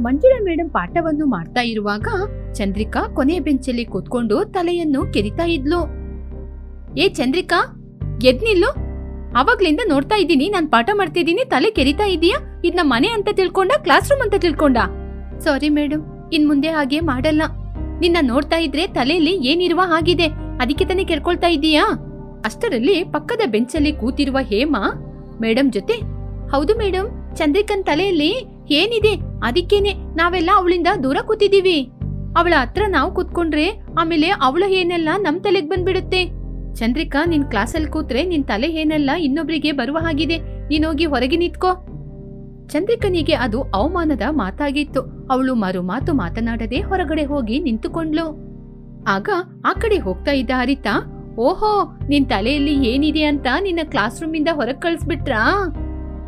Manjula madam ಪಾಠವನ್ನು ಮಾಡ್ತಾ ಇರುವಾಗ ಚಂದ್ರಿಕಾ ಕೊನೆ ಬೆಂಚಲ್ಲಿ ಕೂತ್ಕೊಂಡು ತಲೆಯನ್ನು ಕೆರಿತಾ ಇದ್ಲು. ಏ ಚಂದ್ರಿಕಾ ಎದ್ನಿಲ್ಲು ಅವಾಗ್ಲಿಂದ ನೋಡ್ತಾ ಇದ್ದೀನಿ, ನಾನ್ ಪಾಠ ಮಾಡ್ತಿದ್ದೀನಿ, ತಲೆ ಕೆರಿತಾ ಇದೀಯಾ? ಇದ್ನ ಮನೆ ಅಂತ ತಿಳ್ಕೊಂಡ, ಕ್ಲಾಸ್ ರೂಮ್ ಅಂತ ತಿಳ್ಕೊಂಡ? ಸಾರಿ ಮೇಡಮ್ ಇನ್ ಮುಂದೆ ಹಾಗೆ ಮಾಡಲ್ಲ. ನಿನ್ನ ನೋಡ್ತಾ ಇದ್ರೆ ತಲೆಯಲ್ಲಿ ಏನಿರುವ ಹಾಗಿದೆ? ಅದಕ್ಕೆ ತಾನೇ ಕೆರ್ಕೊಳ್ತಾ ಇದೀಯಾ? ಅಷ್ಟರಲ್ಲಿ ಪಕ್ಕದ ಬೆಂಚಲ್ಲಿ ಕೂತಿರುವ ಹೇಮಾ ಮೇಡಮ್ ಜೊತೆ? ಹೌದು ಮೇಡಮ್ ಚಂದ್ರಿಕನ್ ತಲೆಯಲ್ಲಿ ಏನಿದೆ? ಅದಕ್ಕೇನೆ ನಾವೆಲ್ಲ ಅವಳಿಂದ ದೂರ ಕೂತಿದೀವಿ ಅವಳ ಹತ್ರ ನಾವು ಕೂತ್ಕೊಂಡ್ರೆ ಆಮೇಲೆ ಅವಳ ಏನೆಲ್ಲ ನಮ್ ತಲೆಗ್ ಬಂದ್ಬಿಡುತ್ತೆ? ಚಂದ್ರಿಕಾ, ನಿನ್ ಕ್ಲಾಸಲ್ಲಿ ಕೂತ್ರೆ ನಿನ್ ತಲೆ ಏನೆಲ್ಲ ಇನ್ನೊಬ್ರಿಗೆ ಬರುವ ಹಾಗಿದೆ? ನೀನೋಗಿ ಹೊರಗೆ ನಿಂತ್ಕೋ. ಚಂದ್ರಿಕನಿಗೆ ಅದು ಅವಮಾನದ ಮಾತಾಗಿತ್ತು. ಅವಳು ಮರು ಮಾತು ಮಾತನಾಡದೆ ಹೊರಗಡೆ ಹೋಗಿ ನಿಂತುಕೊಂಡ್ಲು ಆಗ ಆ ಕಡೆ ಹೋಗ್ತಾ ಇದ್ದ ಹರಿತಾ, ಓಹೋ, ನಿನ್ ತಲೆಯಲ್ಲಿ ಏನಿದೆ ಅಂತ ನಿನ್ನ ಕ್ಲಾಸ್ ರೂಮಿಂದ ಹೊರಗೆ ಕಳಿಸ್ಬಿಟ್ರಾ?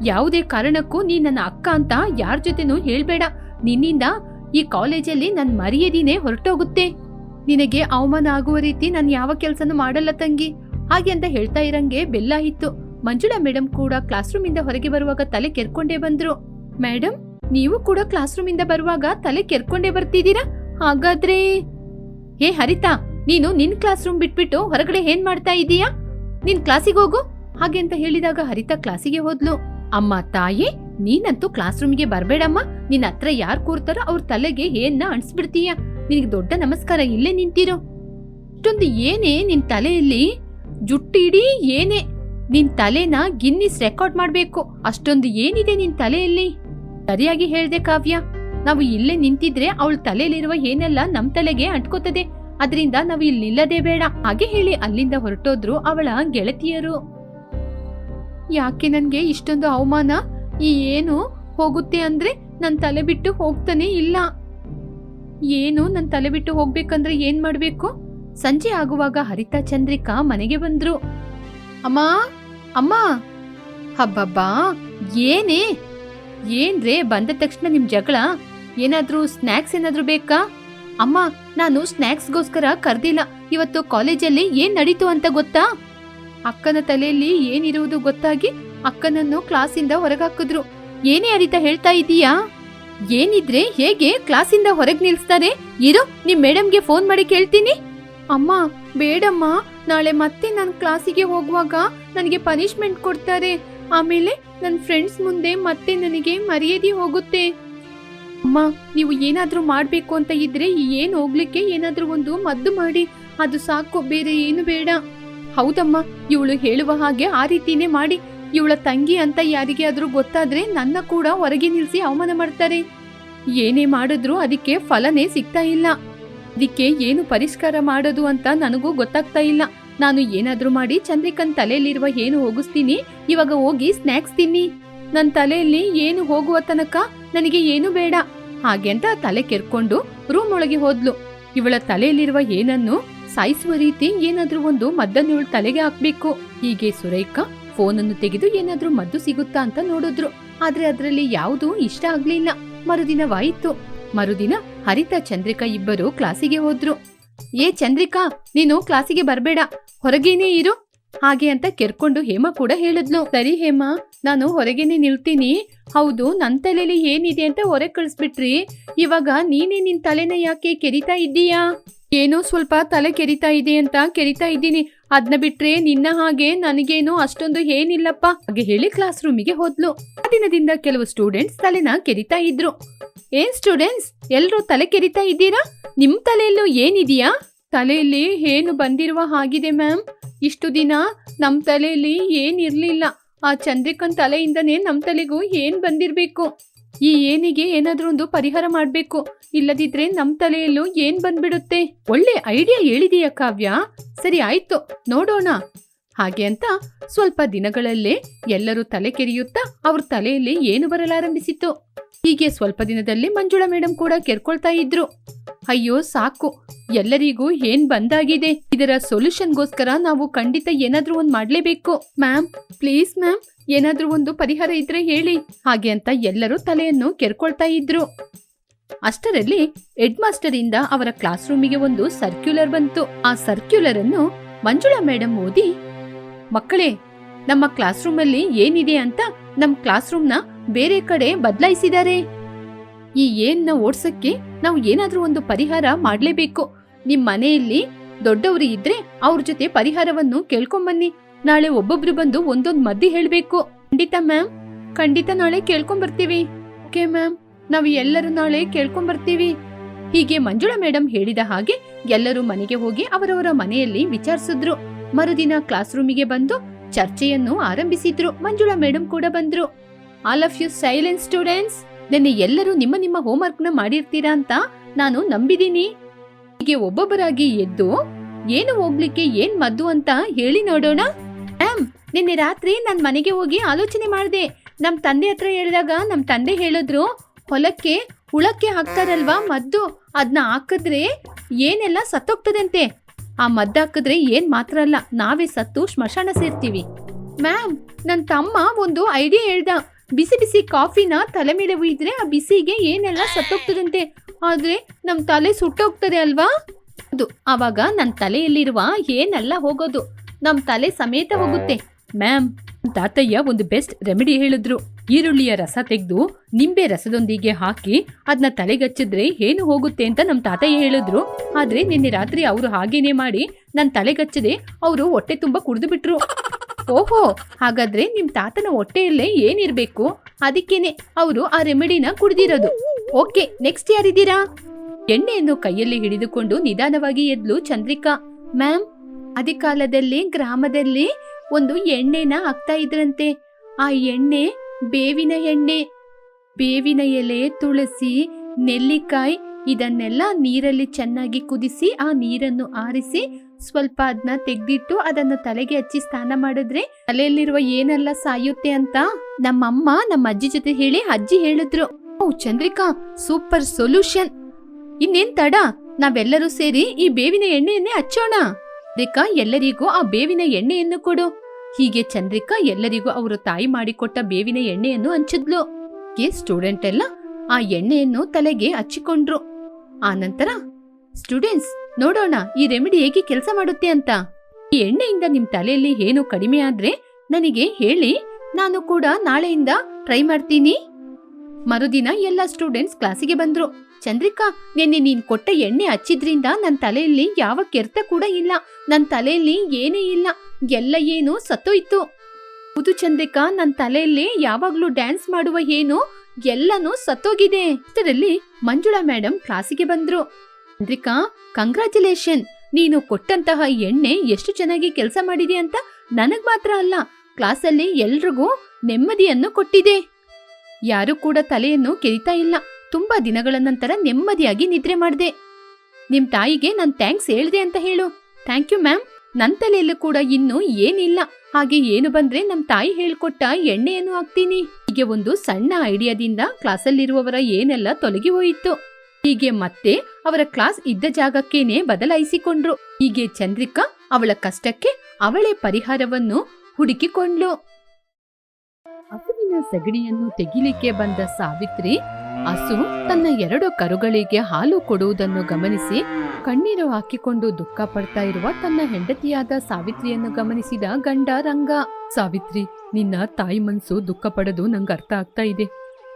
ಯಾವುದೇ ಕಾರಣಕ್ಕೂ ನೀ ನನ್ನ ಅಕ್ಕ ಅಂತ ಯಾರ ಜೊತೆನೂ ಹೇಳ್ಬೇಡ. ನಿನ್ನಿಂದ ಈ ಕಾಲೇಜಲ್ಲಿ ನನ್ ಮರ್ಯಾದಿನೇ ಹೊರಟೋಗುತ್ತೆ. ನಿನಗೆ ಅವಮಾನ ಆಗುವ ರೀತಿ ನಾನು ಯಾವ ಕೆಲ್ಸನೂ ಮಾಡಲ್ಲ ತಂಗಿ. ಹಾಗೆ ಅಂತ ಹೇಳ್ತಾ ಇರಂಗೆ ಬೆಲ್ಲ ಇತ್ತು. ಮಂಜುಳಾ ಮೇಡಮ್ ಕೂಡ ಕ್ಲಾಸ್ ರೂಮ್ ಇಂದ ಹೊರಗೆ ಬರುವಾಗ ತಲೆ ಕೆರ್ಕೊಂಡೇ ಬಂದ್ರು. ಮೇಡಮ್ ನೀವು ಕೂಡ ಕ್ಲಾಸ್ ರೂಮ್ ಇಂದ ಬರುವಾಗ ತಲೆ ಕೆರ್ಕೊಂಡೇ ಬರ್ತಿದ್ದೀರಾ? ಹಾಗಾದ್ರೆ, ಹೇ ಹರಿತಾ, ನೀನು ನಿನ್ ಕ್ಲಾಸ್ ರೂಮ್ ಬಿಟ್ಬಿಟ್ಟು ಹೊರಗಡೆ ಏನ್ ಮಾಡ್ತಾ ಇದೀಯಾ? ನಿನ್ ಕ್ಲಾಸಿಗೆ ಹೋಗು. ಹಾಗೆ ಅಂತ ಹೇಳಿದಾಗ ಹರಿತಾ ಕ್ಲಾಸಿಗೆ ಹೋದ್ಲು. ಅಮ್ಮ ತಾಯಿ, ನೀನಂತೂ ಕ್ಲಾಸ್ ರೂಮ್ಗೆ ಬರ್ಬೇಡಮ್ಮ. ನಿನ್ನ ಹತ್ರ ಯಾರ್ ಕೂರ್ತಾರೋ ಅವ್ರ ತಲೆಗೆ ಏನ್ನ ಅಣಿಸ್ಬಿಡ್ತೀಯ ನಿನಗೆ ದೊಡ್ಡ ನಮಸ್ಕಾರ ಇಲ್ಲೇ ನಿಂತಿರೋ. ಇಷ್ಟೊಂದು ಏನೇ ನಿನ್ ತಲೆಯಲ್ಲಿ? ಜುಟ್ಟಿಡೀ ಏನೇ? ನಿನ್ ತಲೆನ ಗಿನ್ನಿಸ್ ರೆಕಾರ್ಡ್ ಮಾಡ್ಬೇಕು. ಅಷ್ಟೊಂದು ಏನಿದೆ ನಿನ್ ತಲೆಯಲ್ಲಿ? ಸರಿಯಾಗಿ ಹೇಳ್ದೆ ಕಾವ್ಯ. ನಾವು ಇಲ್ಲೇ ನಿಂತಿದ್ರೆ ಅವಳ ತಲೆಯಲ್ಲಿರುವ ಏನೆಲ್ಲ ನಮ್ ತಲೆಗೆ ಅಂಟ್ಕೋತದೆ. ಅದರಿಂದ ನಾವು ಇಲ್ಲಿ ನಿಲ್ಲದೇ ಬೇಡ. ಹಾಗೆ ಹೇಳಿ ಅಲ್ಲಿಂದ ಹೊರಟೋದ್ರು ಅವಳ ಗೆಳತಿಯರು. ಯಾಕೆ ನನಗೆ ಇಷ್ಟೊಂದು ಅವಮಾನ? ಈ ಏನು? ಹೋಗುತ್ತೆ ಅಂದ್ರೆ ನನ್ನ ತಲೆ ಬಿಟ್ಟು ಹೋಗ್ತಾನೆ ಇಲ್ಲ. ಏನು? ನನ್ನ ತಲೆ ಬಿಟ್ಟು ಹೋಗ್ಬೇಕಂದ್ರೆ ಏನ್ ಮಾಡ್ಬೇಕು? ಸಂಜೆ ಆಗುವಾಗ ಹರಿತಾ ಚಂದ್ರಿಕಾ ಮನೆಗೆ ಬಂದ್ರು. ಅಮ್ಮ ಅಮ್ಮ! ಹಬ್ಬಬ್ಬಾ ಏನೇ? ಏನ್ರೇ? ಬಂದ ತಕ್ಷಣ ನಿಮ್ ಜಗಳ? ಏನಾದ್ರೂ ಸ್ನ್ಯಾಕ್ಸ್ ಏನಾದ್ರೂ ಬೇಕಾ? ಅಮ್ಮ, ನಾನು ಸ್ನ್ಯಾಕ್ಸ್ಗೋಸ್ಕರ ಕರ್ದಿಲ್ಲ. ಇವತ್ತು ಕಾಲೇಜಲ್ಲಿ ಏನ್ ನಡೀತು ಅಂತ ಗೊತ್ತಾ? ಅಕ್ಕನ ತಲೆಯಲ್ಲಿ ಏನಿರುವುದು ಗೊತ್ತಾಗಿ ಅಕ್ಕನನ್ನು ಕ್ಲಾಸಿಂದ ಹೊರಗಾಕಿದ್ರು. ಏನೇ ಅರಿತ ಹೇಳ್ತಾ ಇದೀಯಾ? ಏನಿದ್ರೆ ಹೇಗೆ ಕ್ಲಾಸಿಂದ ಹೊರಗೆ ನಿಲ್ಸ್ತಾರೆ? ಇರೋ, ನಿಮ್ ಮೇಡಮ್ಗೆ ಫೋನ್ ಮಾಡಿ ಕೇಳ್ತೀನಿ. ಅಮ್ಮ, ಬೇಡಮ್ಮ. ನಾಳೆ ಮತ್ತೆ ನಾನು ಕ್ಲಾಸಿಗೆ ಹೋಗುವಾಗ ನನಗೆ ಪನಿಷ್ಮೆಂಟ್ ಕೊಡ್ತಾರೆ. ಆಮೇಲೆ ನನ್ನ ಫ್ರೆಂಡ್ಸ್ ಮುಂದೆ ಮತ್ತೆ ನನಗೆ ಮರ್ಯಾದೆ ಹೋಗುತ್ತೆ. ಅಮ್ಮ, ನೀವು ಏನಾದ್ರೂ ಮಾಡ್ಬೇಕು ಅಂತ ಇದ್ರೆ ಏನ್ ಹೋಗ್ಲಿಕ್ಕೆ ಏನಾದ್ರೂ ಒಂದು ಮದ್ದು ಮಾಡಿ. ಅದು ಸಾಕು, ಬೇರೆ ಏನು ಬೇಡ. ಹೌದಮ್ಮ, ಇವಳು ಹೇಳುವ ಹಾಗೆ ಆ ರೀತಿನೇ ಮಾಡಿ. ಇವಳ ತಂಗಿ ಅಂತ ಯಾರಿಗೆ ಆದ್ರೂ ಗೊತ್ತಾದ್ರೆ ನನ್ನ ಕೂಡ ಹೊರಗೆ ನಿಲ್ಸಿ ಅವಮಾನ ಮಾಡ್ತಾರೆ. ಏನೇ ಮಾಡಿದ್ರು ಅದಕ್ಕೆ ಫಲನೇ ಸಿಗ್ತಾ ಇಲ್ಲ. ಅದಕ್ಕೆ ಏನು ಪರಿಷ್ಕಾರ ಮಾಡೋದು ಅಂತ ನನಗೂ ಗೊತ್ತಾಗ್ತಾ ಇಲ್ಲ. ನಾನು ಏನಾದ್ರೂ ಮಾಡಿ ಚಂದ್ರಿಕನ್ ತಲೆಯಲ್ಲಿರುವ ಏನು ಹೋಗಿಸ್ತೀನಿ, ಇವಾಗ ಹೋಗಿ ಸ್ನ್ಯಾಕ್ಸ್ ತಿನ್ನಿ. ನನ್ನ ತಲೆಯಲ್ಲಿ ಏನು ಹೋಗುವ ತನಕ ನನಗೆ ಏನು ಬೇಡ. ಹಾಗೆ ಅಂತ ತಲೆ ಕೆರ್ಕೊಂಡು ರೂಮ್ ಒಳಗೆ ಹೋದ್ಲು. ಇವಳ ತಲೆಯಲ್ಲಿರುವ ಏನನ್ನು ಸಾಯಿಸುವ ರೀತಿ ಏನಾದ್ರೂ ಒಂದು ಮದ್ದನ್ನು ತಲೆಗೆ ಹಾಕ್ಬೇಕು. ಹೀಗೆ ಸುರೇಖಾ ಫೋನನ್ನು ತೆಗೆದು ಏನಾದ್ರೂ ಮದ್ದು ಸಿಗುತ್ತಾ ಅಂತ ನೋಡಿದ್ರು. ಆದ್ರೆ ಅದರಲ್ಲಿ ಯಾವುದೂ ಇಷ್ಟ ಆಗ್ಲಿಲ್ಲ. ಮರುದಿನವಾಯಿತು. ಮರುದಿನ ಹರಿತ, ಚಂದ್ರಿಕಾ ಇಬ್ಬರು ಕ್ಲಾಸಿಗೆ ಹೋದ್ರು. ಏ ಚಂದ್ರಿಕಾ, ನೀನು ಕ್ಲಾಸಿಗೆ ಬರಬೇಡ. ಹೊರಗೇನೆ ಇರು. ಹಾಗೆ ಅಂತ ಕೆರ್ಕೊಂಡು ಹೇಮ ಕೂಡ ಹೇಳಿದ್ಲು. ಸರಿ ಹೇಮ, ನಾನು ಹೊರಗೇನೆ ನಿಲ್ತೀನಿ. ಹೌದು ನನ್ನ ತಲೆಯಲ್ಲಿ ಏನಿದೆ ಅಂತ ಹೊರಗೆ ಕಳಿಸ್ಬಿಟ್ರಿ. ಇವಾಗ ನೀನೇ ನಿನ್ ತಲೆನ ಯಾಕೆ ಕೆರಿತಾ ಇದ್ದೀಯಾ? ಏನೋ ಸ್ವಲ್ಪ ತಲೆ ಕೆರಿತಾ ಇದೆ ಅಂತ ಕೆರಿತಾ ಇದ್ದೀನಿ. ಅದ್ನ ಬಿಟ್ರೆ ನಿನ್ನ ಹಾಗೆ ನನಗೇನು ಅಷ್ಟೊಂದು ಏನಿಲ್ಲಪ್ಪ ಹಾಗೆ ಹೇಳಿ ಕ್ಲಾಸ್ ರೂಮಿಗೆ ಹೋದ್ಲು. ಆ ದಿನದಿಂದ ಕೆಲವು ಸ್ಟೂಡೆಂಟ್ಸ್ ತಲೆನ ಕೆರಿತಾ ಇದ್ರು. ಏನ್ ಸ್ಟೂಡೆಂಟ್ಸ್ ಎಲ್ರೂ ತಲೆ ಕೆರಿತಾ ಇದ್ದೀರಾ? ನಿಮ್ ತಲೆಯಲ್ಲೂ ಏನಿದೆಯಾ? ತಲೆಯಲ್ಲಿ ಏನು ಬಂದಿರುವ ಹಾಗಿದೆ ಮ್ಯಾಮ್? ಇಷ್ಟು ದಿನ ನಮ್ ತಲೆಯಲ್ಲಿ ಏನಿರ್ಲಿಲ್ಲ. ಆ ಚಂದ್ರಿಕನ್ ತಲೆಯಿಂದನೇ ನಮ್ ತಲೆಗೂ ಏನ್ ಬಂದಿರ್ಬೇಕು? ಈ ಏನಿಗೆ ಏನಾದರೂ ಒಂದು ಪರಿಹಾರ ಮಾಡ್ಬೇಕು? ಇಲ್ಲದಿದ್ರೆ ನಮ್ ತಲೆಯಲ್ಲೂ ಏನ್ ಬಂದ್ಬಿಡುತ್ತೆ? ಒಳ್ಳೆ ಐಡಿಯಾ ಹೇಳಿದೀಯ ಕಾವ್ಯ. ಸರಿ, ಆಯ್ತು. ನೋಡೋಣ. ಹಾಗೆ ಅಂತ ಸ್ವಲ್ಪ ದಿನಗಳಲ್ಲೇ ಎಲ್ಲರೂ ತಲೆ ಕೆರೆಯುತ್ತಾ ಅವ್ರ ತಲೆಯಲ್ಲಿ ಏನು ಬರಲಾರಂಭಿಸಿತ್ತು ಹೀಗೆ ಸ್ವಲ್ಪ ದಿನದಲ್ಲಿ ಮಂಜುಳಾ ಮೇಡಮ್ ಕೂಡ ಕೆರ್ಕೊಳ್ತಾ ಇದ್ರು. ಅಯ್ಯೋ, ಸಾಕು. ಎಲ್ಲರಿಗೂ ಏನ್ ಬಂದಾಗಿದೆ? ಇದರ ಸೊಲ್ಯೂಷನ್ಗೋಸ್ಕರ ನಾವು ಖಂಡಿತ ಏನಾದ್ರೂ ಒಂದ್ ಮಾಡ್ಲೇಬೇಕು. Ma'am, please ma'am. ಏನಾದ್ರೂ ಒಂದು ಪರಿಹಾರ ಇದ್ರೆ ಹೇಳಿ ಹಾಗೆ ಅಂತ ಎಲ್ಲರೂ ತಲೆಯನ್ನು ಕೆರ್ಕೊಳ್ತಾ ಇದ್ರು. ಅಷ್ಟರಲ್ಲಿ ಹೆಡ್ ಮಾಸ್ಟರ್ ಅವರ ಕ್ಲಾಸ್ ರೂಮಿಗೆ ಒಂದು ಸರ್ಕ್ಯುಲರ್ ಬಂತು. ಆ ಸರ್ಕ್ಯುಲರ್ ಅನ್ನು ಮಂಜುಳಾ ಮೇಡಮ್ ಓದಿ, ಮಕ್ಕಳೇ, ನಮ್ಮ ಕ್ಲಾಸ್ ರೂಮ್ ಅಲ್ಲಿ ಏನಿದೆ ಅಂತ ನಮ್ ಕ್ಲಾಸ್ ರೂಮ್ನ ಬೇರೆ ಕಡೆ ಬದಲಾಯಿಸಿದ್ದಾರೆ ಈ ಏನ್ನ ಓಡ್ಸಕ್ಕೆ ನಾವು ಏನಾದ್ರೂ ಒಂದು ಪರಿಹಾರ ಮಾಡ್ಲೇಬೇಕು. ನಿಮ್ ಮನೆಯಲ್ಲಿ ದೊಡ್ಡವರು ಇದ್ರೆ ಅವ್ರ ಜೊತೆ ಪರಿಹಾರವನ್ನು ಕೇಳ್ಕೊಂಬನ್ನಿ. ನಾಳೆ ಒಬ್ಬೊಬ್ರು ಬಂದು ಒಂದೊಂದ್ ಮದ್ದಿ ಹೇಳ್ಬೇಕು. ಖಂಡಿತ, ಮ್ಯಾಮ್. ಖಂಡಿತ ನಾಳೆ ಕೇಳ್ಕೊಂಬರ್ತೀವಿ ಓಕೆ, ಮ್ಯಾಮ್. ನಾವು ಎಲ್ಲರೂ ನಾಳೆ ಕೇಳ್ಕೊಂಬರ್ತೀವಿ ಹೀಗೆ ಮಂಜುಳಾ ಮೇಡಮ್ ಹೇಳಿದ ಹಾಗೆ ಎಲ್ಲರೂ ಮನೆಗೆ ಹೋಗಿ ಅವರವರ ಮನೆಯಲ್ಲಿ ವಿಚಾರಿಸಿದ್ರು. ಮರುದಿನ ಕ್ಲಾಸ್ ರೂಮಿಗೆ ಬಂದು ಚರ್ಚೆಯನ್ನು ಆರಂಭಿಸಿದ್ರು. ಮಂಜುಳಾ ಮೇಡಮ್ ಕೂಡ ಬಂದ್ರು. All of you silent students ನಿನ್ನೆ ಎಲ್ಲರೂ ನಿಮ್ಮ ನಿಮ್ಮ ಹೋಮ್ವರ್ಕ್ನ ಮಾಡಿರ್ತೀರಾ ಅಂತ ನಾನು ನಂಬಿದೀನಿ. ಹೀಗೆ ಒಬ್ಬೊಬ್ಬರಾಗಿ ಎದ್ದು, ಏನು ಹೋಗ್ಲಿಕ್ಕೆ ಏನ್ ಮದ್ದು ಅಂತ ಹೇಳಿ ನೋಡೋಣ. ಮ್ಯಾಮ್ ನಿನ್ನೆ ರಾತ್ರಿ ನನ್ ಮನೆಗೆ ಹೋಗಿ ಆಲೋಚನೆ ಮಾಡಿದೆ. ನಮ್ಮ ತಂದೆ ಹತ್ರ ಹೇಳಿದಾಗ ನಮ್ಮ ತಂದೆ ಹೇಳಿದ್ರು, ಹೊಲಕ್ಕೆ ಹುಳಕ್ಕೆ ಹಾಕ್ತಾರಲ್ವಾ ಮದ್ದು? ಅದನ್ನ ಹಾಕಿದ್ರೆ ಏನೆಲ್ಲ ಸತ್ತೋಗ್ತದಂತೆ? ಆ ಮದ್ದು ಹಾಕಿದ್ರೆ ಏನ್ ಮಾತ್ರ ಅಲ್ಲ, ನಾವೇ ಸತ್ತು ಸ್ಮಶಾನ ಸೇರ್ತೀವಿ. ಮ್ಯಾಮ್ ನನ್ನ ತಮ್ಮ ಒಂದು ಐಡಿಯಾ ಹೇಳ್ದ. ಬಿಸಿ ಬಿಸಿ ಕಾಫಿನ ತಲೆ ಮೇಲೆ ಉಯ್ದ್ರೆ ಆ ಬಿಸಿಗೆ ಏನೆಲ್ಲ ಸತ್ತೋಗ್ತದಂತೆ? ಆದ್ರೆ ನಮ್ ತಲೆ ಸುಟ್ಟೋಗ್ತದೆ ಅಲ್ವಾ? ಅದು, ಆವಾಗ ನನ್ನ ತಲೆಯಲ್ಲಿರುವ ಏನೆಲ್ಲ ಹೋಗೋದು? ನಮ್ ತಲೆ ಸಮೇತ ಹೋಗುತ್ತೆ. ಮ್ಯಾಮ್, ತಾತಯ್ಯ ಒಂದು ಬೆಸ್ಟ್ ರೆಮಿಡಿ ಹೇಳಿದ್ರು. ಈರುಳ್ಳಿಯ ರಸ ತೆಗೆದು ನಿಂಬೆ ರಸದೊಂದಿಗೆ ಹಾಕಿ ಅದನ್ನ ತಲೆಗಚ್ಚಿದ್ರೆ ಏನು ಹೋಗುತ್ತೆ ಅಂತ ನಮ್ಮ ತಾತಯ್ಯ ಹೇಳಿದ್ರು. ಆದ್ರೆ ನಿನ್ನೆ ರಾತ್ರಿ ಅವರು ಹಾಗೇನೆ ಮಾಡಿ ನನ್ ತಲೆಗಚ್ಚದೆ, ಅವರು ಹೊಟ್ಟೆ ತುಂಬಾ ಕುಡಿದು ಬಿಟ್ರು. ಓಹೋ, ಹಾಗಾದ್ರೆ ನಿಮ್ ತಾತನ ಹೊಟ್ಟೆಯಲ್ಲೇ ಏನಿರ್ಬೇಕು? ಅದಕ್ಕೇನೆ ಅವರು ಆ ರೆಮಿಡಿನ ಕುಡಿದಿರೋದು. Okay, next ಯಾರಿದ್ದೀರಾ? ಎಣ್ಣೆಯನ್ನು ಕೈಯಲ್ಲಿ ಹಿಡಿದುಕೊಂಡು ನಿಧಾನವಾಗಿ ಎದ್ಲು ಚಂದ್ರಿಕಾ. ಮ್ಯಾಮ್ ಅದೇ ಕಾಲದಲ್ಲಿ ಗ್ರಾಮದಲ್ಲಿ ಒಂದು ಎಣ್ಣೆನ ಹಾಕ್ತಾ ಇದ್ರಂತೆ. ಆ ಎಣ್ಣೆ ಬೇವಿನ ಎಣ್ಣೆ. ಬೇವಿನ ಎಲೆ ತುಳಸಿ, ನೆಲ್ಲಿಕಾಯಿ ಇದನ್ನೆಲ್ಲ ನೀರಲ್ಲಿ ಚೆನ್ನಾಗಿ ಕುದಿಸಿ ಆ ನೀರನ್ನು ಆರಿಸಿ ಸ್ವಲ್ಪ ಅದನ್ನ ತೆಗೆದಿಟ್ಟು ಅದನ್ನು ತಲೆಗೆ ಹಚ್ಚಿ ಸ್ನಾನ ಮಾಡಿದ್ರೆ ತಲೆಯಲ್ಲಿರುವ ಏನೆಲ್ಲ ಸಾಯುತ್ತೆ ಅಂತ ನಮ್ಮಮ್ಮ ನಮ್ಮ ಅಜ್ಜಿ ಜೊತೆ ಹೇಳಿ ಅಜ್ಜಿ ಹೇಳಿದ್ರು. ಓ, ಚಂದ್ರಿಕಾ, ಸೂಪರ್ ಸೊಲ್ಯೂಷನ್. ಇನ್ನೇನ್ ತಡ? ನಾವೆಲ್ಲರೂ ಸೇರಿ ಈ ಬೇವಿನ ಎಣ್ಣೆಯನ್ನೇ ಹಚ್ಚೋಣ. ಚಂದ್ರಿಕಾ ಎಲ್ಲರಿಗೂ ಆ ಬೇವಿನ ಎಣ್ಣೆಯನ್ನು ಕೊಡು. ಹೀಗೆ ಚಂದ್ರಿಕಾ ಎಲ್ಲರಿಗೂ ಅವರು ತಾಯಿ ಮಾಡಿಕೊಟ್ಟ ಬೇವಿನ ಎಣ್ಣೆಯನ್ನು ಹಂಚಿದ್ಲು. ಸ್ಟೂಡೆಂಟ್ ಎಲ್ಲ ಆ ಎಣ್ಣೆಯನ್ನು ತಲೆಗೆ ಹಚ್ಚಿಕೊಂಡ್ರು. ಆ ನಂತರ ಸ್ಟೂಡೆಂಟ್ಸ್ ನೋಡೋಣ, ಈ ರೆಮಿಡಿ ಹೇಗೆ ಕೆಲಸ ಮಾಡುತ್ತೆ ಅಂತ. ಈ ಎಣ್ಣೆಯಿಂದ ನಿಮ್ ತಲೆಯಲ್ಲಿ ಏನು ಕಡಿಮೆ ಆದ್ರೆ ನನಗೆ ಹೇಳಿ, ನಾನು ಕೂಡ ನಾಳೆಯಿಂದ ಟ್ರೈ ಮಾಡ್ತೀನಿ. ಮರುದಿನ ಎಲ್ಲ ಸ್ಟೂಡೆಂಟ್ಸ್ ಕ್ಲಾಸಿಗೆ ಬಂದ್ರು. ಚಂದ್ರಿಕಾ, ನಿನ್ನೆ ನೀನ್ ಕೊಟ್ಟ ಎಣ್ಣೆ ಹಚ್ಚಿದ್ರಿಂದ ನನ್ ತಲೆಯಲ್ಲಿ ಯಾವ ಕೆರೆತ ಕೂಡ ಇಲ್ಲ. ನನ್ ತಲೆಯಲ್ಲಿ ಏನೇ ಇಲ್ಲ. ಎಲ್ಲ ಏನು ಸತ್ತೋಯ್ತು. ಹೌದು ಚಂದ್ರಿಕಾ, ನನ್ ತಲೆಯಲ್ಲಿ ಯಾವಾಗ್ಲೂ ಡ್ಯಾನ್ಸ್ ಮಾಡುವ ಏನು ಎಲ್ಲನೂ ಸತ್ತೋಗಿದೆ. ಇದರಲ್ಲಿ ಮಂಜುಳಾ ಮೇಡಮ್ ಕ್ಲಾಸಿಗೆ ಬಂದ್ರು. ಚಂದ್ರಿಕಾ ಕಂಗ್ರಾಚುಲೇಷನ್ ನೀನು ಕೊಟ್ಟಂತಹ ಎಣ್ಣೆ ಎಷ್ಟು ಚೆನ್ನಾಗಿ ಕೆಲಸ ಮಾಡಿದೆ ಅಂತ ನನಗ್ ಮಾತ್ರ ಅಲ್ಲ, ಕ್ಲಾಸಲ್ಲಿ ಎಲ್ರಿಗೂ ನೆಮ್ಮದಿಯನ್ನು ಕೊಟ್ಟಿದೆ. ಯಾರು ಕೂಡ ತಲೆಯನ್ನು ಕೆರಿತಾ ಇಲ್ಲ. ತುಂಬಾ ದಿನಗಳ ನಂತರ ನೆಮ್ಮದಿಯಾಗಿ ನಿದ್ರೆ ಮಾಡಿದೆ. ನಿಮ್ ತಾಯಿಗೆ ನಾನು ಥ್ಯಾಂಕ್ಸ್ ಹೇಳಿದೆ ಅಂತ ಹೇಳು. Thank you ma'am. ನನ್ ತಲೆಯಲ್ಲೂ ಕೂಡ ಇನ್ನೂ ಏನಿಲ್ಲ. ಹಾಗೆ ಏನು ಬಂದ್ರೆ ನಮ್ ತಾಯಿ ಹೇಳ್ಕೊಟ್ಟ ಎಣ್ಣೆಯನ್ನು ಹಾಕ್ತೀನಿ. ಹೀಗೆ ಒಂದು ಸಣ್ಣ ಐಡಿಯಾದಿಂದ ಕ್ಲಾಸಲ್ಲಿರುವವರ ಏನೆಲ್ಲ ತೊಲಗಿ ಹೋಯಿತು. ಹೀಗೆ ಮತ್ತೆ ಅವರ ಕ್ಲಾಸ್ ಇದ್ದ ಜಾಗಕ್ಕೇನೆ ಬದಲಾಯಿಸಿಕೊಂಡ್ರು. ಹೀಗೆ ಚಂದ್ರಿಕಾ ಅವಳ ಕಷ್ಟಕ್ಕೆ ಅವಳೇ ಪರಿಹಾರವನ್ನು ಹುಡುಕಿಕೊಂಡ್ಲು ಹಸುವಿನ ಸಗಣಿಯನ್ನು ತೆಗಿಲಿಕ್ಕೆ ಬಂದ ಸಾವಿತ್ರಿ ಹಸು ತನ್ನ ಎರಡು ಕರುಗಳಿಗೆ ಹಾಲು ಕೊಡುವುದನ್ನು ಗಮನಿಸಿ ಕಣ್ಣೀರು ಹಾಕಿಕೊಂಡು ದುಃಖ ಪಡ್ತಾ ಇರುವ ತನ್ನ ಹೆಂಡತಿಯಾದ ಸಾವಿತ್ರಿಯನ್ನು ಗಮನಿಸಿದ ಗಂಡ ರಂಗ, ಸಾವಿತ್ರಿ, ನಿನ್ನ ತಾಯಿ ಮನ್ಸು ದುಃಖ ಪಡೋದು ನಂಗೆ ಅರ್ಥ ಆಗ್ತಾ ಇದೆ.